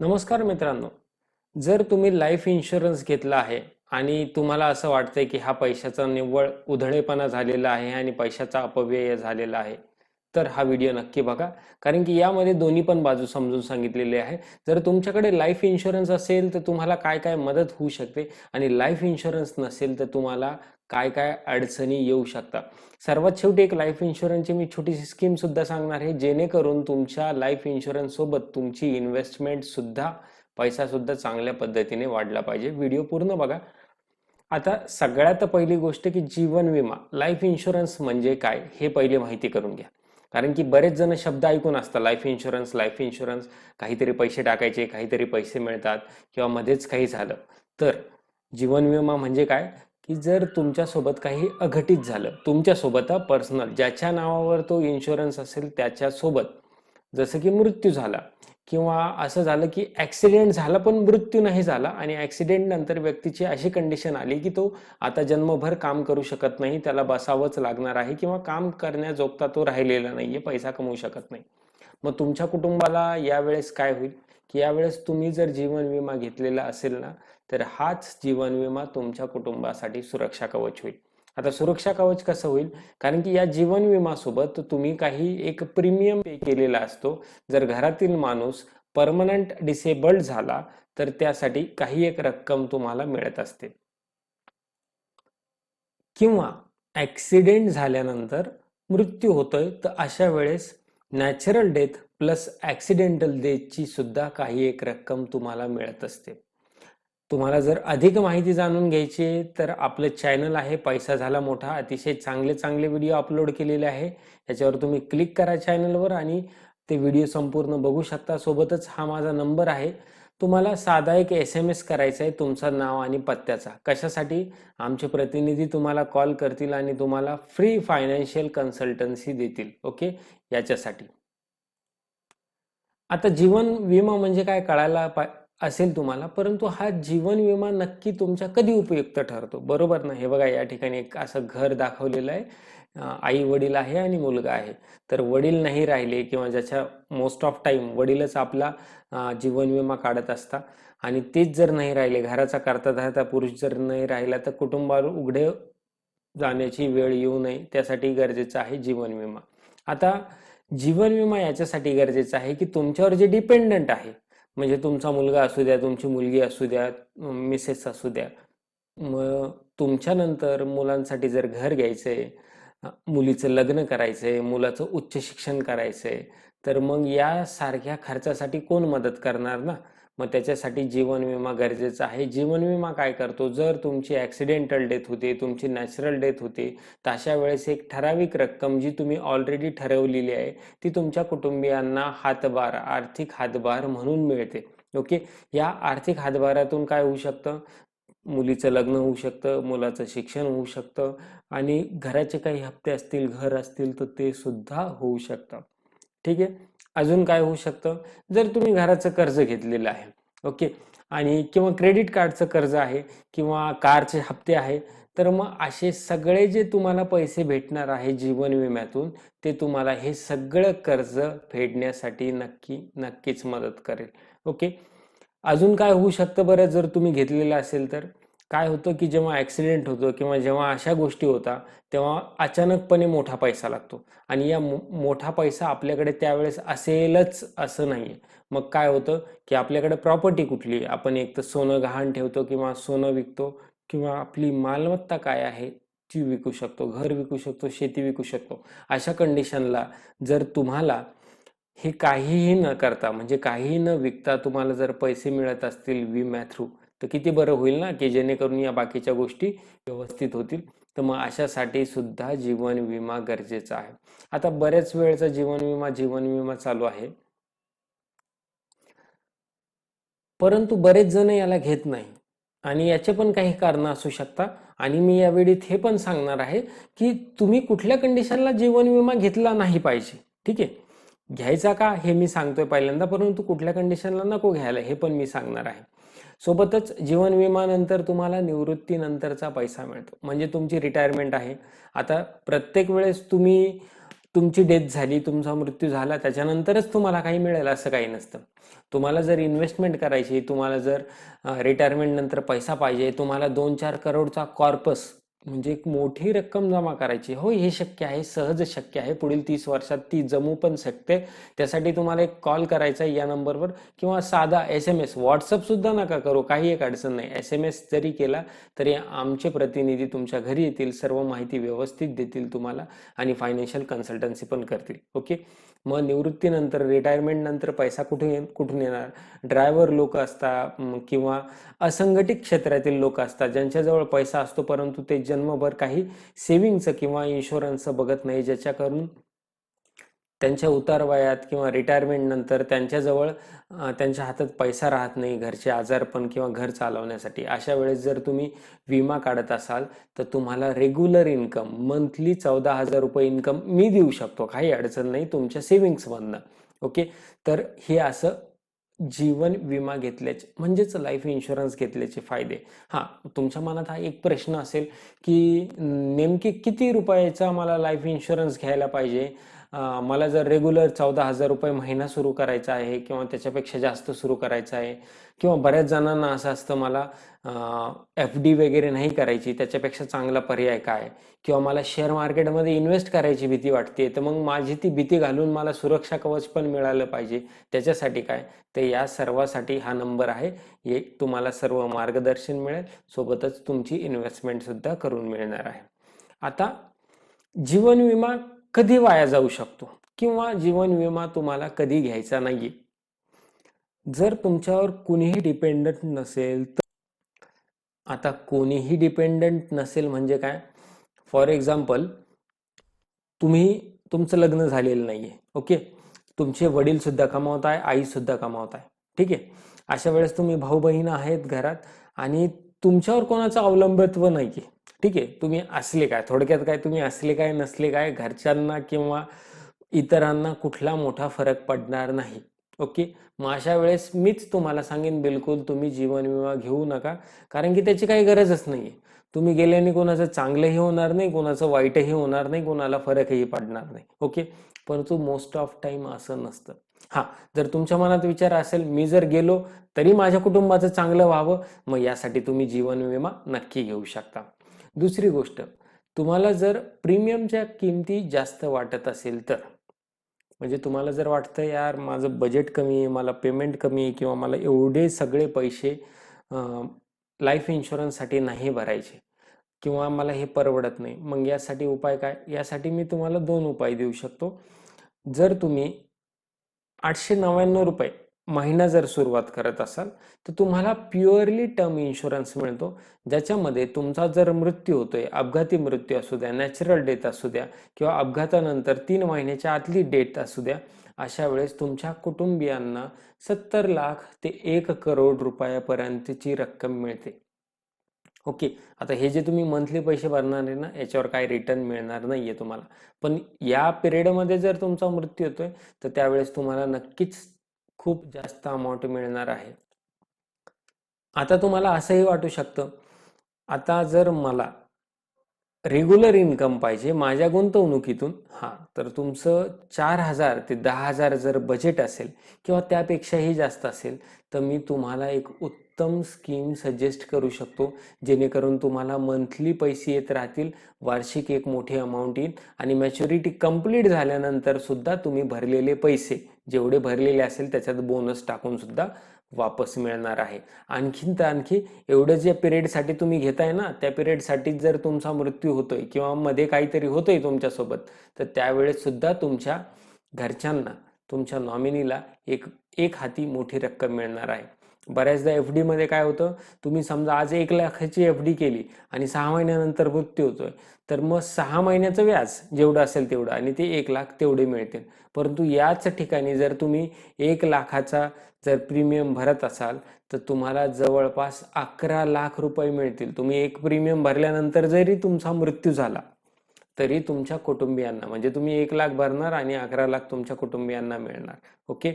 नमस्कार मित्रांनो. जर तुम्ही लाईफ इन्शुरन्स घेतला आहे आणि तुम्हाला असं वाटतंय की हा पैशाचा निव्वळ उधळेपणा झालेला आहे आणि पैशाचा अपव्यय झालेला आहे तर हा व्हिडिओ नक्की बघा. कारण की यामध्ये दोन्ही पण बाजू समजून सांगितलेली आहे. जर तुमच्याकडे लाईफ इन्शुरन्स असेल तर तुम्हाला काय काय मदत होऊ शकते आणि लाईफ इन्शुरन्स नसेल तर तुम्हाला काय काय अडचणी येऊ शकतात. सर्वात शेवटी एक लाईफ इन्शुरन्सची मी छोटीशी स्कीम सुद्धा सांगणार आहे. जेणेकरून तुमच्या लाईफ इन्शुरन्स सोबत तुमची इन्व्हेस्टमेंट सुद्धा पैसा सुद्धा चांगल्या पद्धतीने वाढला पाहिजे. व्हिडिओ पूर्ण बघा. आता सगळ्यात पहिली गोष्ट की जीवन विमा. लाईफ इन्शुरन्स म्हणजे काय? हे पहिले माहिती करून घ्या. कारण की बरेच जण शब्द ऐकून असतात लाईफ इन्शुरन्स लाईफ इन्शुरन्स काहीतरी पैसे टाकायचे काहीतरी पैसे मिळतात किंवा मध्येच काही झालं. तर जीवन विमा म्हणजे काय? की जर तुमच्यासोबत काही अघटित झालं तुमच्यासोबत पर्सनल ज्याच्या नावावर तो इन्शुरन्स असेल त्याच्यासोबत जसं की मृत्यू झाला किंवा असं झालं की ॲक्सिडेंट झाला पण मृत्यू नाही झाला आणि ॲक्सिडेंट नंतर व्यक्तीची अशी कंडिशन आली की तो आता जन्मभर काम करू शकत नाही त्याला बसावंच लागणार आहे किंवा काम करण्याजोगता तो राहिलेला नाहीये पैसा कमवू शकत नाही. मग तुमच्या कुटुंबाला यावेळेस काय होईल? की यावेळेस तुम्ही जर जीवन विमा घेतलेला असेल ना तर हाच जीवन विमा तुमच्या कुटुंबासाठी सुरक्षा कवच होईल. आता सुरक्षा कवच कसं होईल? कारण की या जीवन विमासोबत तुम्ही काही एक प्रीमियम पे केलेला असतो. जर घरातील माणूस परमनंट डिसेबल्ड झाला तर त्यासाठी काही एक रक्कम तुम्हाला मिळत असते. किंवा ऍक्सिडेंट झाल्यानंतर मृत्यू होतोय तर अशा वेळेस नॅचरल डेथ प्लस ऍक्सिडेंटल डेथची सुद्धा काही एक रक्कम तुम्हाला मिळत असते. तुम्हाला जर अधिक माहिती जाणून घ्यायची तर आपलं चॅनल आहे पैसा झाला मोठा. अतिशय चांगले चांगले व्हिडिओ अपलोड केलेले आहे. याच्यावर तुम्ही क्लिक करा चॅनलवर आणि ते व्हिडिओ संपूर्ण बघू शकता. सोबतच हा माझा नंबर आहे. तुम्हाला साधा एक एस एम एस करायचा आहे तुमचं नाव आणि पत्त्याचा. कशासाठी? आमचे प्रतिनिधी तुम्हाला कॉल करतील आणि तुम्हाला फ्री फायनान्शियल कन्सल्टन्सी देतील. ओके याच्यासाठी. आता जीवन विमा म्हणजे काय? कळायला पा असेल तुम्हाला परंतु हा जीवन विमा नक्की तुमच्या कधी उपयुक्त ठरतो? बरोबर ना? हे बघा या ठिकाणी एक असं घर दाखवलेलं आहे. आई वडील आहे आणि मुलगा आहे. तर वडील नाही राहिले किंवा ज्याच्या मोस्ट ऑफ टाईम वडीलच आपला जीवन विमा काढत असता आणि तेच जर नाही राहिले घराचा करता धरता पुरुष जर नाही राहिला तर कुटुंबावर उघडे जाण्याची वेळ येऊ नये. त्यासाठी गरजेचं आहे जीवन विमा. आता जीवन विमा याच्यासाठी गरजेचा आहे की तुमच्यावर जे डिपेंडंट आहे म्हणजे तुमचा मुलगा असू द्या तुमची मुलगी असू द्या मिसेस असू द्या. मग तुमच्यानंतर मुलांसाठी जर घर घ्यायचंय मुलीचं लग्न करायचं आहे मुलाचं उच्च शिक्षण करायचं आहे तर मग यासारख्या खर्चासाठी कोण मदत करणार ना? मग त्याच्यासाठी जीवन विमा गरजेचा आहे. जीवन विमा काय करतो? जर तुमची ॲक्सिडेंटल डेथ होते तुमची नॅचरल डेथ होते तर अशा वेळेस एक ठराविक रक्कम जी तुम्ही ऑलरेडी ठरवलेली आहे ती तुमच्या कुटुंबियांना हातभार आर्थिक हातभार म्हणून मिळते. ओके? या आर्थिक हातभारातून काय होऊ शकतं? मुलीचं लग्न होऊ शकतं मुलाचं शिक्षण होऊ शकतं आणि घराचे काही हप्ते असतील घर असतील तर ते सुद्धा होऊ शकतं. ठीक आहे? अजून काय होऊ शकतं? जर तुम्ही घराचं कर्ज घेतलेलं आहे ओके? आणि किंवा क्रेडिट कार्डचं कर्ज आहे किंवा कारचे हप्ते आहे तर मग असे सगळे जे तुम्हाला पैसे भेटणार आहे जीवन विम्यातून ते तुम्हाला हे सगळं कर्ज फेडण्यासाठी नक्की नक्कीच मदत करेल ओके? अजून काय होऊ शकतं बरं जर तुम्ही घेतलेलं असेल तर? काय होतं की जेव्हा ॲक्सिडेंट होतो किंवा जेव्हा अशा गोष्टी होता तेव्हा अचानकपणे मोठा पैसा लागतो. आणि या मोठा पैसा आपल्याकडे त्यावेळेस असेलच असं नाही मग काय होतं की आपल्याकडे प्रॉपर्टी कुठली आपण एक तर सोनं गहाण ठेवतो किंवा सोनं विकतो किंवा आपली मालमत्ता काय आहे ती विकू शकतो घर विकू शकतो शेती विकू शकतो. अशा कंडिशनला जर तुम्हाला हे काहीही न करता म्हणजे काहीही न विकता तुम्हाला जर पैसे मिळत असतील विम्या थ्रू तर किती बरं होईल ना की जेणेकरून या बाकीच्या गोष्टी व्यवस्थित होतील. तर मग अशासाठी सुद्धा जीवन विमा गरजेचा आहे. आता बऱ्याच वेळचा जीवन विमा जीवन विमा चालू आहे. परंतु बरेच जण याला घेत नाही. आणि याचे पण काही कारण असू शकतात आणि मी यावेळी हे पण सांगणार आहे की तुम्ही कुठल्या कंडिशनला जीवन विमा घेतला नाही पाहिजे. ठीक आहे? घ्यायचा का हे मी सांगतोय पहिल्यांदा परंतु कुठल्या कंडिशनला नको घ्यायला हे पण मी सांगणार आहे. सोबतच जीवन विमानंतर तुम्हाला निवृत्तीनंतरचा पैसा मिळतो. म्हणजे तुमची रिटायरमेंट आहे. आता प्रत्येक वेळेस तुम्ही तुमची डेथ झाली तुमचा मृत्यू झाला त्याच्यानंतरच तुम्हाला काही मिळेल असं काही नसतं. तुम्हाला जर इन्व्हेस्टमेंट करायची तुम्हाला जर रिटायरमेंट नंतर पैसा पाहिजे तुम्हाला दोन चार करोडचा कॉर्पस म्हणजे एक मोठी रक्कम जमा करायची. हो हे शक्य आहे सहज शक्य आहे. पुढील तीस वर्षात ती जमू पण शकते. त्यासाठी तुम्हाला एक कॉल करायचा आहे या नंबरवर किंवा साधा एस एम एस. व्हॉट्सअपसुद्धा नका करू काही एक अडचण नाही. एस एम एस जरी केला तरी आमचे प्रतिनिधी तुमच्या घरी येतील सर्व माहिती व्यवस्थित देतील तुम्हाला आणि फायनान्शियल कन्सल्टन्सी पण करतील. ओके मग निवृत्तीनंतर रिटायरमेंट नंतर पैसा कुठून ये कुठून येणार? ड्रायव्हर लोक असतात किंवा असंघटित क्षेत्रातील लोक असतात ज्यांच्याजवळ पैसा असतो परंतु ते जन्मभर काही सेव्हिंगचं किंवा इन्शुरन्सचं बघत नाही ज्याच्याकडून त्यांच्या उतार वयात किंवा रिटायरमेंट नंतर त्यांच्याजवळ त्यांच्या हातात पैसा राहत नाही घरचे आजारपण किंवा घर चालवण्यासाठी. अशा वेळेस जर तुम्ही विमा काढत असाल तर तुम्हाला रेग्युलर इन्कम मंथली चौदा हजार रुपये इन्कम मी देऊ शकतो. काही अडचण नाही तुमच्या सेव्हिंग्समधनं ओके तर हे असं जीवन विमा घेतल्याचे म्हणजेच लाईफ इन्शुरन्स घेतल्याचे फायदे. हां तुमच्या मनात हा एक प्रश्न असेल की नेमके किती रुपयाचा मला लाईफ इन्शुरन्स घ्यायला पाहिजे? मला जर रेग्युलर चौदा हजार रुपये महिना सुरू करायचा आहे किंवा त्याच्यापेक्षा जास्त सुरू करायचं आहे किंवा बऱ्याच जणांना असं असतं मला एफ डी वगैरे नाही करायची त्याच्यापेक्षा चांगला पर्याय काय? किंवा मला शेअर मार्केटमध्ये इन्व्हेस्ट करायची भीती वाटते तर मग माझी ती भीती घालून मला सुरक्षा कवच पण मिळालं पाहिजे. त्याच्यासाठी काय? तर या सर्वासाठी हा नंबर आहे. हे तुम्हाला सर्व मार्गदर्शन मिळेल. सोबतच तुमची इन्व्हेस्टमेंटसुद्धा करून मिळणार आहे. आता जीवन विमा कधी वाया जाऊ शकतो? किंवा जीवन विमा तुम्हाला कधी घ्यायचा नाहीये? जर तुमच्यावर कुणीही डिपेंडंट नसेल तर आता कोणीही डिपेंडंट नसेल म्हणजे काय? फॉर एक्झाम्पल तुम्ही तुमचं लग्न झालेलं नाहीये ओके? तुमचे वडील सुद्धा कमावत आहे आई सुद्धा कमावत आहे ठीक आहे? अशा वेळेस तुम्ही भाऊ बहीण आहेत घरात आणि तुमच्यावर कोणाचं अवलंबित्व नाहीये. ठीक? आहे तुम्ही असले काय? थोडक्यात काय तुम्ही असले काय नसले काय घरच्यांना किंवा इतरांना कुठला मोठा फरक पडणार नाही. ओके? मग अशा वेळेस मीच तुम्हाला सांगेन बिलकुल तुम्ही जीवन विमा घेऊ नका. कारण की त्याची काही गरजच नाहीये. तुम्ही गेल्याने कोणाचं चांगलंही होणार नाही कोणाचं वाईटही होणार नाही कोणाला फरकही पडणार नाही. ओके? परंतु मोस्ट ऑफ टाइम असं नसतं. हा जर तुमच्या मनात विचार असेल मी जर गेलो तरी माझ्या कुटुंबाचं चांगलं व्हावं मग यासाठी तुम्ही जीवन विमा नक्की घेऊ शकता. दुसरी गोष्ट तुम्हाला जर प्रीमियमच्या किमती जास्त वाटत असेल तर म्हणजे तुम्हाला जर वाटतं यार माझं बजेट कमी आहे मला पेमेंट कमी आहे किंवा मला एवढे सगळे पैसे लाईफ इन्शुरन्ससाठी नाही भरायचे किंवा मला हे परवडत नाही मग यासाठी उपाय काय? यासाठी मी तुम्हाला दोन उपाय देऊ शकतो. जर तुम्ही आठशे नव्याण्णव रुपये महिना जर सुरुवात करत असाल तर तुम्हाला प्युअरली टर्म इन्शुरन्स मिळतो ज्याच्यामध्ये तुमचा जर मृत्यू होतोय अपघाती मृत्यू असू द्या नॅचरल डेथ असू द्या किंवा अपघातानंतर तीन महिन्याच्या आतली डेथ असू द्या अशा वेळेस तुमच्या कुटुंबियांना सत्तर लाख ते एक करोड रुपयापर्यंतची रक्कम मिळते. ओके. आता हे जे तुम्ही मंथली पैसे भरणार आहे ना याच्यावर काही रिटर्न मिळणार नाहीये तुम्हाला. पण या पिरियडमध्ये जर तुमचा मृत्यू होतोय तर त्यावेळेस तुम्हाला नक्कीच खूप जास्त अमाऊंट मिळणार आहे. आता तुम्हाला असंही वाटू शकतं आता जर मला रेग्युलर इन्कम पाहिजे माझ्या गुंतवणुकीतून हा तर तुमचं चार हजार ते दहा हजार जर बजेट असेल किंवा त्यापेक्षाही जास्त असेल तर मी तुम्हाला एक उत्तम उत्तम स्कीम सजेस्ट करू शकतो जेणेकरून तुम्हाला मंथली पैसे येत राहतील वार्षिक एक मोठी अमाऊंट येईल आणि मॅच्युरिटी कंप्लीट झाल्यानंतर सुद्धा तुम्ही भरलेले पैसे जेवढे भरलेले असेल त्याच्यात बोनस टाकून सुद्धा वापस मिळणार आहे. आणखीन तर आणखी एवढं ज्या पिरियडसाठी तुम्ही घेताय ना त्या पिरियडसाठी जर तुमचा मृत्यू होतोय किंवा मध्ये काहीतरी होतंय तुमच्यासोबत तर त्यावेळेस सुद्धा तुमच्या घरच्यांना तुमच्या नॉमिनीला एक एक हाती मोठी रक्कम मिळणार आहे. बऱ्याचदा एफ डीमध्ये काय होतं तुम्ही समजा आज एक लाखाची एफ डी केली आणि सहा महिन्यानंतर मृत्यू होतोय तर मग सहा महिन्याचं व्याज जेवढं असेल तेवढं आणि ते एक लाख तेवढे मिळतील. परंतु याच ठिकाणी जर तुम्ही एक लाखाचा जर प्रीमियम भरत असाल तर तुम्हाला जवळपास अकरा लाख रुपये मिळतील. तुम्ही एक प्रीमियम भरल्यानंतर जरी तुमचा मृत्यू झाला तरी तुमच्या कुटुंबियांना म्हणजे तुम्ही एक लाख भरणार आणि अकरा लाख तुमच्या कुटुंबियांना मिळणार. ओके?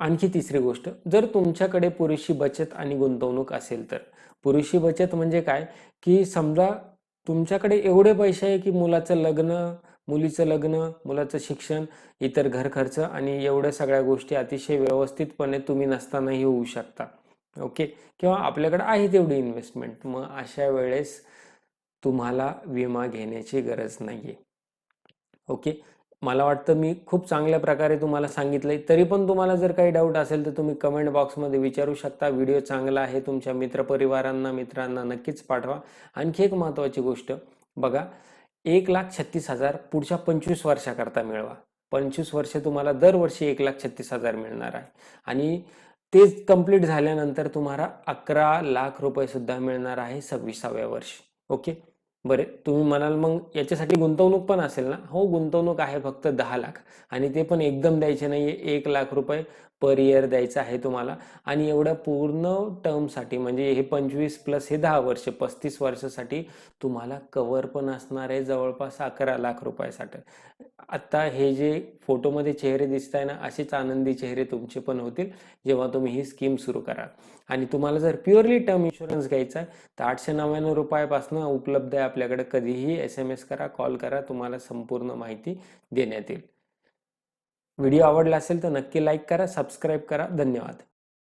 आणखी तिसरी गोष्ट जर तुमच्याकडे पुरेशी बचत आणि गुंतवणूक असेल तर. पुरेशी बचत म्हणजे काय? की समजा तुमच्याकडे एवढे पैसे आहे की मुलाचं लग्न मुलीचं लग्न मुलाचं शिक्षण इतर घर खर्च आणि एवढ्या सगळ्या गोष्टी अतिशय व्यवस्थितपणे तुम्ही नसतानाही होऊ शकता. ओके? किंवा आपल्याकडे आहे तेवढी इन्व्हेस्टमेंट मग अशा वेळेस तुम्हाला विमा घेण्याची गरज नाही आहे ओके? मला वाटतं मी खूप चांगल्या प्रकारे तुम्हाला सांगितलंय. तरी पण तुम्हाला जर काही डाऊट असेल तर तुम्ही कमेंट बॉक्समध्ये विचारू शकता. व्हिडिओ चांगला आहे तुमच्या मित्रपरिवारांना मित्रांना नक्कीच पाठवा. आणखी एक महत्त्वाची गोष्ट बघा एक लाख छत्तीस हजार पुढच्या पंचवीस वर्षाकरता मिळवा. पंचवीस वर्ष तुम्हाला दरवर्षी एक लाख छत्तीस हजार मिळणार आहे. आणि तेच कंप्लीट झाल्यानंतर तुम्हाला अकरा लाख रुपये सुद्धा मिळणार आहे सव्वीसाव्या वर्षी. ओके बरे तुम्ही म्हणाल मग याच्यासाठी गुंतवणूक पण असेल ना? हो गुंतवणूक आहे फक्त दहा लाख आणि ते पण एकदम द्यायचे नाही आहे एक लाख रुपये. पर इयर द्यायचं आहे तुम्हाला. आणि एवढ्या पूर्ण टर्मसाठी म्हणजे हे पंचवीस प्लस हे दहा वर्ष पस्तीस वर्षासाठी तुम्हाला कवर पण असणार आहे जवळपास अकरा लाख रुपयासाठी. आत्ता हे जे फोटोमध्ये चेहरे दिसत आहे ना असेच आनंदी चेहरे तुमचे पण होतील जेव्हा तुम्ही ही स्कीम सुरू कराल. आणि तुम्हाला जर प्युअरली टर्म इन्शुरन्स घ्यायचा आहे तर आठशे नव्याण्णव रुपयापासून उपलब्ध आहे आपल्याकडे. कधीही एस एम एस करा कॉल करा तुम्हाला संपूर्ण माहिती देण्यात येईल. व्हिडिओ आवडला असेल तर नक्की लाईक करा सबस्क्राईब करा. धन्यवाद.